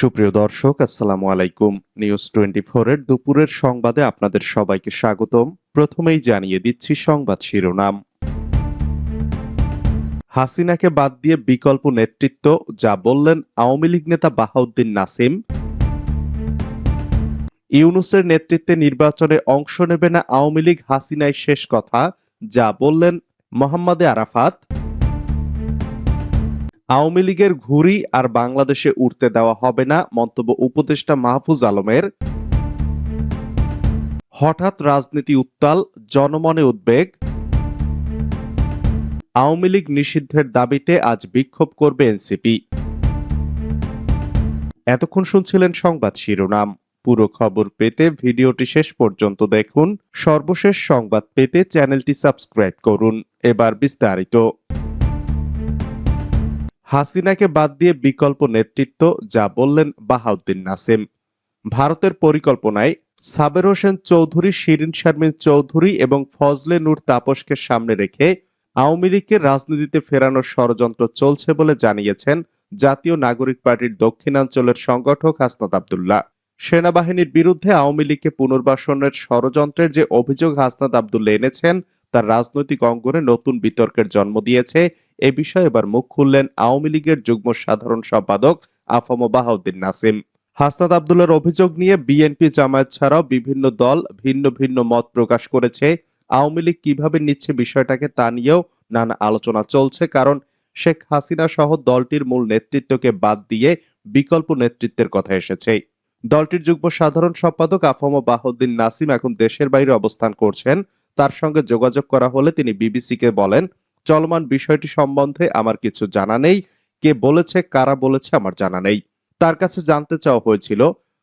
সুপ্রিয় দর্শক, আসসালামু আলাইকুম। নিউজ টোয়েন্টি এর দুপুরের সংবাদে আপনাদের সবাইকে স্বাগতম। প্রথমেই জানিয়ে দিচ্ছি সংবাদ শিরোনাম। হাসিনাকে বাদ দিয়ে বিকল্প নেতৃত্ব, যা বললেন আওয়ামী লীগ নেতা বাহাউদ্দিন নাসিম। ইউনুসের নেতৃত্বে নির্বাচনে অংশ নেবে না আওয়ামী লীগ হাসিনায় শেষ কথা, যা বললেন মোহাম্মদে আরাফাত। আওয়ামী লীগের ঘুড়ি আর বাংলাদেশে উঠতে দেওয়া হবে না, মন্তব্য উপদেষ্টা মাহফুজ আলমের। হঠাৎ রাজনীতি উত্তাল, জনমনে উদ্বেগ। আওয়ামী লীগ নিষিদ্ধের দাবিতে আজ বিক্ষোভ করবে এনসিপি। এতক্ষণ শুনছিলেন সংবাদ শিরোনাম। পুরো খবর পেতে ভিডিওটি শেষ পর্যন্ত দেখুন। সর্বশেষ সংবাদ পেতে চ্যানেলটি সাবস্ক্রাইব করুন। এবার বিস্তারিত। হাসিনাকে বাদ দিয়ে বিকল্প নেতৃত্ব, যা বললেন বাহাউদ্দিন নাসিম। ভারতের পরিকল্পনায় সাবের হোসেন চৌধুরী, শিরিন শারমিন চৌধুরী এবং ফজলে নূর তাপসকে সামনে রেখে আওয়ামী লীগকে রাজনীতিতে ফেরানোর ষড়যন্ত্র চলছে বলে জানিয়েছেন জাতীয় নাগরিক পার্টির দক্ষিণাঞ্চলের সংগঠক হাসনাত আবদুল্লাহ। সেনাবাহিনীর বিরুদ্ধে আওয়ামী লীগকে পুনর্বাসনের ষড়যন্ত্রের যে অভিযোগ হাসনাত আবদুল্লাহ এনেছেন তার রাজনৈতিক অঙ্গনে নতুন বিতর্কের জন্ম দিয়েছে। এ বিষয়ে এবার মুখ খুললেন আওয়ামী লীগের যুগ্ম সাধারণ সম্পাদক আফম বাহাউদ্দিন নাসিম। হাসনাত আবদুল্লার অভিযোগ নিয়ে বিএনপি জামায়াত ছাড়াও বিভিন্ন দল ভিন্ন ভিন্ন মত প্রকাশ করেছে। আওয়ামী লীগ কীভাবে নিচ্ছে বিষয়টাকে তা নিয়েও নানা আলোচনা চলছে, কারণ শেখ হাসিনা সহ দলটির মূল নেতৃত্বকে বাদ দিয়ে বিকল্প নেতৃত্বের কথা এসেছে। দলটির যুগ্ম সাধারণ সম্পাদক আফম বাহুদ্দিন নাসিম এখন দেশের বাইরে অবস্থান করছেন। তার সঙ্গে যোগাযোগ করা হলে তিনি বিবিসিকে বলেন, চলমান বিষয়টি সম্বন্ধে আমার কিছু জানা নেই, কে বলেছে, কারা বলেছে আমার জানা নেই। তার কাছে জানতে চাওয়া হয়েছিল,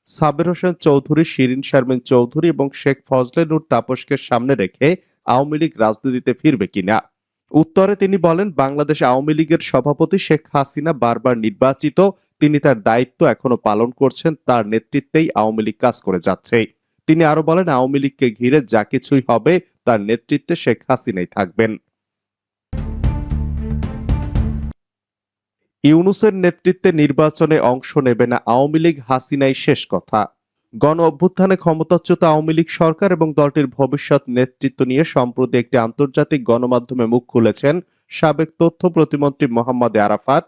সাবের হোসেন চৌধুরী, শিরিন শারমিন চৌধুরী এবং শেখ ফজলে নূর তাপসকে সামনে রেখে আওয়ামী লীগ রাজনীতিতে ফিরবে কিনা। উত্তরে তিনি বলেন, বাংলাদেশ আওয়ামী লীগের সভাপতি শেখ হাসিনা বারবার নির্বাচিত, তিনি তার দায়িত্ব এখনও পালন করছেন, তার নেতৃত্বেই আওয়ামী লীগ কাজ করে যাচ্ছে। তিনি আরও বলেন, আওয়ামী লীগকে ঘিরে যা কিছুই হবে, তার নেতৃত্বে শেখ হাসিনাই থাকবেন। ইউনুসের নেতৃত্বে নির্বাচনে অংশ নেবে না আওয়ামী লীগ, হাসিনাই শেষ কথা। গণ অভ্যুত্থানে ক্ষমতাচ্যুত আওয়ামী লীগ সরকার এবং দলটির ভবিষ্যৎ নেতৃত্ব নিয়ে সম্প্রতি একটি আন্তর্জাতিক গণমাধ্যমে মুখ খুলেছেন সাবেক তথ্য প্রতিমন্ত্রী মোহাম্মদ আরাফাত।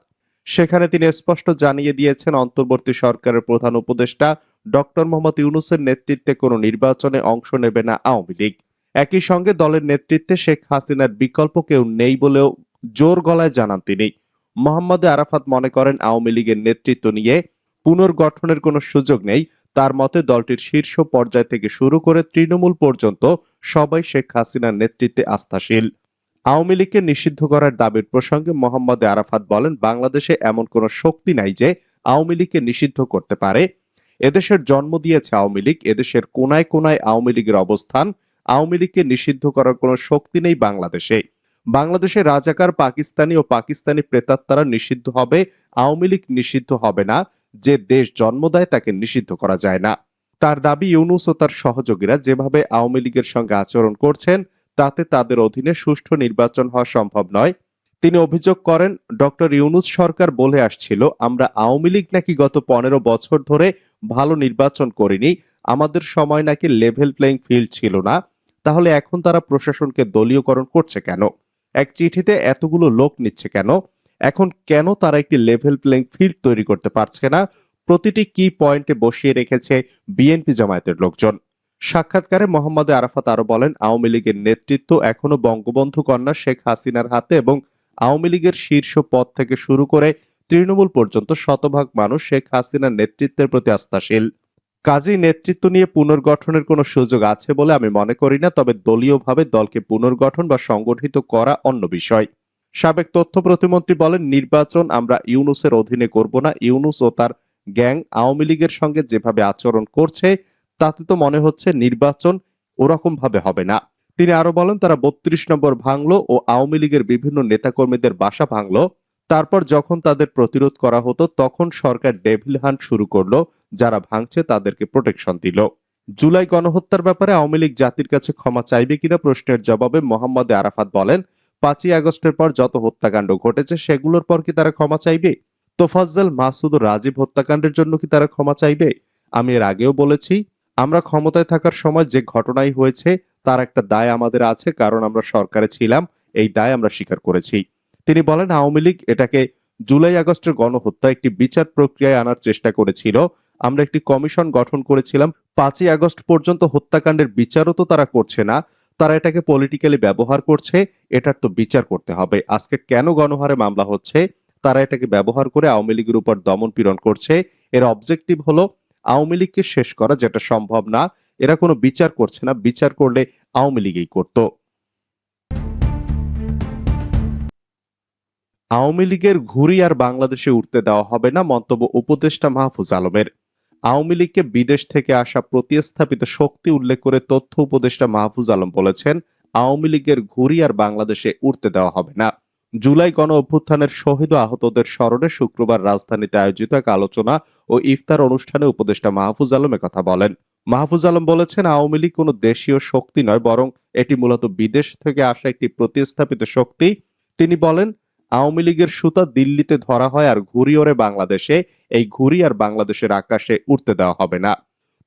সেখানে তিনি স্পষ্ট জানিয়ে দিয়েছেন, অন্তর্বর্তী সরকারের প্রধান উপদেষ্টা ডক্টর মোহাম্মদ ইউনুসের নেতৃত্বে কোনো নির্বাচনে অংশ নেবে না আওয়ামী লীগ। একই সঙ্গে দলের নেতৃত্বে শেখ হাসিনার বিকল্প কেউ নেই বলেও জোর গলায় জানান তিনি। মোহাম্মদ আরাফাত মনে করেন আওয়ামী লীগের নেতৃত্ব নিয়ে পুনর্গঠনের কোনো সুযোগ নেই। তার মতে, দলটির শীর্ষ পর্যায় থেকে শুরু করে তৃণমূল পর্যন্ত সবাই শেখ হাসিনার নেতৃত্বে আস্থাশীল। আওয়ামী লীগকে নিষিদ্ধ করার দাবির প্রসঙ্গে মোহাম্মদ আরাফাত বলেন, বাংলাদেশে এমন কোনো শক্তি নাই যে আওয়ামী লীগকে নিষিদ্ধ করতে পারে। এদেশের জন্ম দিয়েছে আওয়ামী লীগ, এদেশের কোনায় কোনায় আওয়ামী লীগের অবস্থান। আওয়ামী লীগকে নিষিদ্ধ করার কোনো শক্তি নেই বাংলাদেশে। বাংলাদেশে রাজাকার পাকিস্তানি ও পাকিস্তানি প্রেতাত্মারা নিষিদ্ধ হবে, আওয়ামী লীগ নিষিদ্ধ হবে না, যে দেশ জন্ম দেয় তাকে নিষিদ্ধ করা যায় না। তার দাবি ইউনুস ও তার সহযোগীরা যেভাবে আওয়ামী লীগের সঙ্গে আচরণ করছেন তাতে তাদের অধীনে সুষ্ঠু নির্বাচন হওয়া সম্ভব নয়। তিনি অভিযোগ করেন, ডক্টর ইউনুস সরকার বলে আসছিল, আমরা আওয়ামী লীগ নাকি গত পনেরো বছর ধরে ভালো নির্বাচন করিনি, আমাদের সময় নাকি লেভেল প্লেইং ফিল্ড ছিল না, তাহলে এখন তারা প্রশাসনকে দলীয়করণ করছে কেন? এক চিঠিতে এতগুলো লোক নিচ্ছে কেন? এখন কেন তারা একটি লেভেল প্লেইং ফিল্ড তৈরি করতে পারছে না? প্রতিটি কি পয়েন্টে বসিয়ে রেখেছে বিএনপি জামায়াতের লোকজন। সাক্ষাৎকারে মোহাম্মদ আরাফাত আরও বলেন, আওয়ামী লীগের নেতৃত্ব এখনও বঙ্গবন্ধু কন্যা শেখ হাসিনার হাতে এবং আওয়ামী লীগের শীর্ষ পদ থেকে শুরু করে তৃণমূল পর্যন্ত শতভাগ মানুষ শেখ হাসিনার নেতৃত্বের প্রতি আস্থাশীল। কাজেই নেতৃত্ব নিয়ে পুনর্গঠনের কোনো সুযোগ আছে বলে আমি মনে করি না, তবে দলীয়ভাবে দলকে পুনর্গঠন বা সংগঠিত করা অন্য বিষয়। সাবেক তথ্য প্রতিমন্ত্রী বলেন, নির্বাচন আমরা ইউনুসের অধীনে করব না। ইউনুস ও তার গ্যাং আওয়ামী লীগের সঙ্গে যেভাবে আচরণ করছে তাতে তো মনে হচ্ছে নির্বাচন ওরকম ভাবে হবে না। তিনি আরও বলেন, তারা বত্রিশ নম্বর ভাঙলো ও আওয়ামী লীগের বিভিন্ন নেতাকর্মীদের বাসা ভাঙলো। তারপর যখন তাদের প্রতিরোধ করা হতো, তখন সরকার ডেভিল হান্ট শুরু করল, যারা ভাঙছে তাদেরকে প্রোটেকশন দিল। জুলাই গণহত্যার ব্যাপারে আওয়ামী লীগ জাতির কাছে ক্ষমা চাইবে কিনা প্রশ্নের জবাবে মোহাম্মদ আরাফাত বলেন, পাঁচই আগস্টের পর যত হত্যাকাণ্ড ঘটেছে, সেগুলোর পর কি তারা ক্ষমা চাইবে? তোফাজ্জল মাসুদ রাজীব হত্যাকাণ্ডের জন্য কি তারা ক্ষমা চাইবে? আমি এর আগেও বলেছি আমরা ক্ষমতায় থাকার সময় যে ঘটনাই হয়েছে, তার একটা দায় আমাদের আছে, কারণ আমরা সরকারে ছিলাম, এই দায় আমরা স্বীকার করেছি। তিনি বলেন, আওয়ামী লীগ এটাকে জুলাই আগস্টের গণহত্যা একটি বিচার প্রক্রিয়ায় আনার চেষ্টা করেছিল। আমরা একটি কমিশন গঠন করেছিলাম, পাঁচই আগস্ট পর্যন্ত হত্যাকাণ্ডের বিচারও তো তারা করছে না। তারা এটাকে পলিটিক্যালি ব্যবহার করছে, এটার তো বিচার করতে হবে। আজকে কেন গণহারে মামলা হচ্ছে? তারা এটাকে ব্যবহার করে আওয়ামী লীগের উপর দমন পীড়ন করছে। এর অবজেক্টিভ হলো আওয়ামী লীগকে শেষ করা যেটা সম্ভব না। এরা কোনো বিচার করছে না, বিচার করলে আওয়ামী লীগই করত। আওয়ামী লীগের ঘুরি আর বাংলাদেশে উঠতে দেওয়া হবে না মন্তব্য উপদেষ্টা মাহফুজ আলমের। আওয়ামী লীগকে বিদেশ থেকে আসা প্রতিস্থাপিত শক্তি উল্লেখ করে তথ্য উপদেষ্টা মাহফুজ আলম বলেছেন, আওয়ামী লীগের ঘুরি আর বাংলাদেশে উঠতে দেওয়া হবে না। জুলাই গণ অভ্যুত্থানের শহীদ আহতদের স্মরণে শুক্রবার রাজধানীতে আয়োজিত এক আলোচনা ও ইফতার অনুষ্ঠানে উপদেষ্টা মাহফুজ আলম কথা বলেন। মাহফুজ আলম বলেছেন, আওয়ামী লীগ কোনো দেশীয় শক্তি নয়, বরং এটি মূলত বিদেশ থেকে আসা একটি প্রতিস্থাপিত শক্তি। তিনি বলেন, আওয়ামী লীগের সুতা দিল্লিতে ধরা হয় আর ঘুরি ওরে বাংলাদেশে, এই ঘুরি আর বাংলাদেশের আকাশে উঠতে দেওয়া হবে না।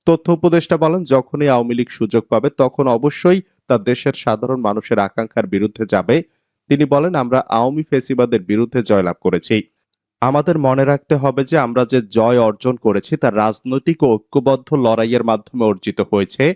তথ্য উপদেষ্টা বলেন, যখনই আওয়ামী লীগ সুযোগ পাবে, তখন অবশ্যই তা দেশের সাধারণ মানুষের আকাঙ্ক্ষার বিরুদ্ধে যাবে। তিনি বলেন, আমরা আওয়ামী ফেসিবাদের বিরুদ্ধে জয়লাভ করেছি। আমাদের মনে রাখতে হবে যে, আমরা যে জয় অর্জন করেছি, তা রাজনৈতিক ও ঐক্যবদ্ধ লড়াইয়ের মাধ্যমে অর্জিত হয়েছে।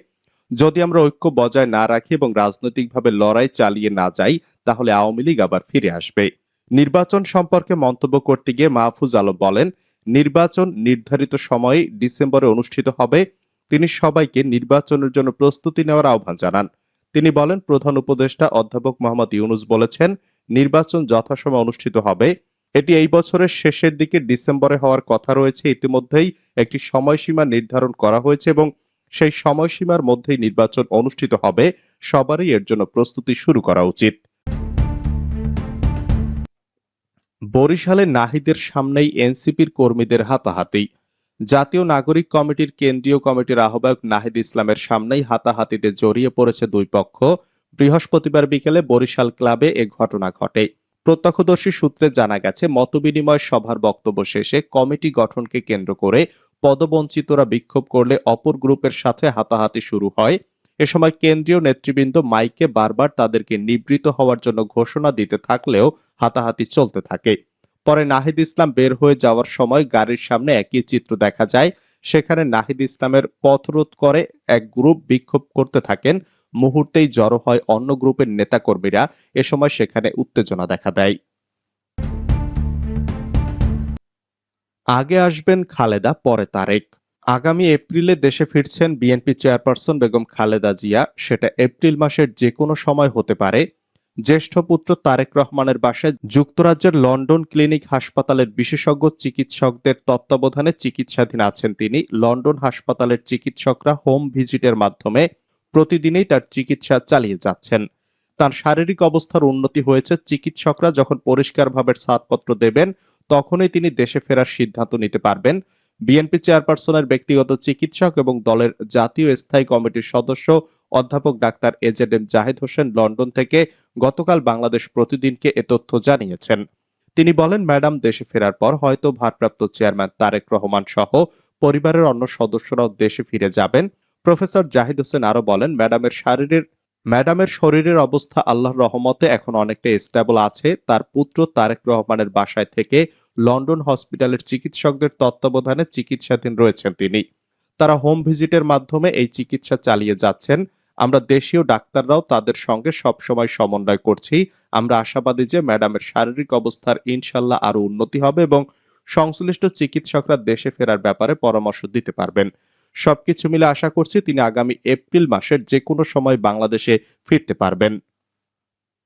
যদি আমরা ঐক্য বজায় না রাখি এবং রাজনৈতিকভাবে লড়াই চালিয়ে না যাই, তাহলে আওয়ামী লীগ আবার ফিরে আসবে। নির্বাচন সম্পর্কে মন্তব্য করতে গিয়ে মাহফুজ আলম বলেন, নির্বাচন নির্ধারিত সময়ে ডিসেম্বরে অনুষ্ঠিত হবে। তিনি সবাইকে নির্বাচনের জন্য প্রস্তুতি নেওয়ার আহ্বান জানান। তিনি বলেন, প্রধান উপদেষ্টা অধ্যাপক মোহাম্মদ ইউনুস বলেছেন, নির্বাচন যথাসময়ে অনুষ্ঠিত হবে। এটি এই বছরের শেষের দিকে ডিসেম্বরে হওয়ার কথা রয়েছে। ইতিমধ্যেই একটি সময়সীমা নির্ধারণ করা হয়েছে এবং সেই সময়সীমার মধ্যেই নির্বাচন অনুষ্ঠিত হবে। সবারই এর জন্য প্রস্তুতি শুরু করা উচিত। বরিশালে নাহিদের সামনেই এনসিপির কর্মীদের হাতাহাতি। জাতীয় নাগরিক কমিটির কেন্দ্রীয় কমিটির আহ্বায়ক নাহিদ ইসলামের সামনেই হাতাহাতিতে জড়িয়ে পড়েছে দুই পক্ষ। বৃহস্পতিবার বিকেলে বরিশাল ক্লাবে এ ঘটনা ঘটে। প্রত্যক্ষদর্শী সূত্রে জানা গেছে, মতবিনিময় সভার বক্তব্য শেষে কমিটি গঠনকে কেন্দ্র করে পদবঞ্চিতরা বিক্ষোভ করলে অপর গ্রুপের সাথে হাতাহাতি শুরু হয়। এ সময় কেন্দ্রীয় নেতৃবৃন্দ মাইকে বারবার তাদেরকে নিবৃত হওয়ার জন্য ঘোষণা দিতে থাকলেও হাতাহাতি চলতে থাকে। পরে নাহিদ ইসলাম বের হয়ে যাওয়ার সময় গাড়ির সামনে একই চিত্র দেখা যায়। সেখানে নাহিদ ইসলামের পথরোধ করে এক গ্রুপ বিক্ষোভ করতে থাকেন। মুহূর্তেই জড়ো হয় অন্য গ্রুপের নেতাকর্মীরা। এ সময় সেখানে উত্তেজনা দেখা দেয়। আগে আসবেন খালেদা, পরে তারেক। আগামী এপ্রিলে দেশে ফিরছেন বিএনপি চেয়ারপারসন বেগম খালেদা জিয়া। সেটা এপ্রিল মাসের যে কোনো সময় হতে পারে। জ্যেষ্ঠ পুত্র তারেক রহমানের বাসায় যুক্তরাজ্যের লন্ডন ক্লিনিক হাসপাতালের বিশেষজ্ঞ চিকিৎসকদের তত্ত্বাবধানে চিকিৎসাধীন আছেন তিনি। লন্ডন হাসপাতালের চিকিৎসকরা হোম ভিজিটের মাধ্যমে প্রতিদিনই তার চিকিৎসা চালিয়ে যাচ্ছেন। তার শারীরিক অবস্থার উন্নতি হয়েছে। চিকিৎসকরা যখন পরিষ্কারভাবে ছাড়পত্র দেবেন, তখনই তিনি দেশে ফেরার সিদ্ধান্ত নিতে পারবেন। বিএনপি চেয়ারপারসনের ব্যক্তিগত চিকিৎসক এবং দলের জাতীয় স্থায়ী কমিটির সদস্য অধ্যাপক doctor AZ M Zahid Hossain London থেকে গতকাল বাংলাদেশ প্রতিদিনকে এ তথ্য জানিয়েছেন। তিনি বলেন, ম্যাডাম, দেশে ফেরার পর হয়তো ভারপ্রাপ্ত চেয়ারম্যান তারেক রহমান সহ পরিবারের অন্য সদস্যরাও দেশে ফিরে যাবেন। প্রফেসর জাহিদ হোসেন আরও বলেন, ম্যাডামের শারীরের ম্যাডামের শরীরের অবস্থা আল্লাহর রহমতে এখন অনেকটা স্টেবল আছে। তার পুত্র তারেক রহমানের বাসায় থেকে লন্ডন হসপিটালের চিকিৎসকদের তত্ত্বাবধানে চিকিৎসাধীন রয়েছেন তিনি। তারা হোম ভিজিটের মাধ্যমে এই চিকিৎসা চালিয়ে যাচ্ছেন। আমরা দেশীয় ডাক্তাররাও তাদের সঙ্গে সবসময় সমন্বয় করছি। আমরা আশাবাদী যে ম্যাডামের শারীরিক অবস্থার ইনশাল্লাহ আরও উন্নতি হবে এবং সংশ্লিষ্ট চিকিৎসকরা দেশে ফেরার ব্যাপারে পরামর্শ দিতে পারবেন। সবকিছু মিলে আশা করছি তিনি আগামী এপ্রিল মাসের যে কোনো সময় বাংলাদেশে ফিরতে পারবেন।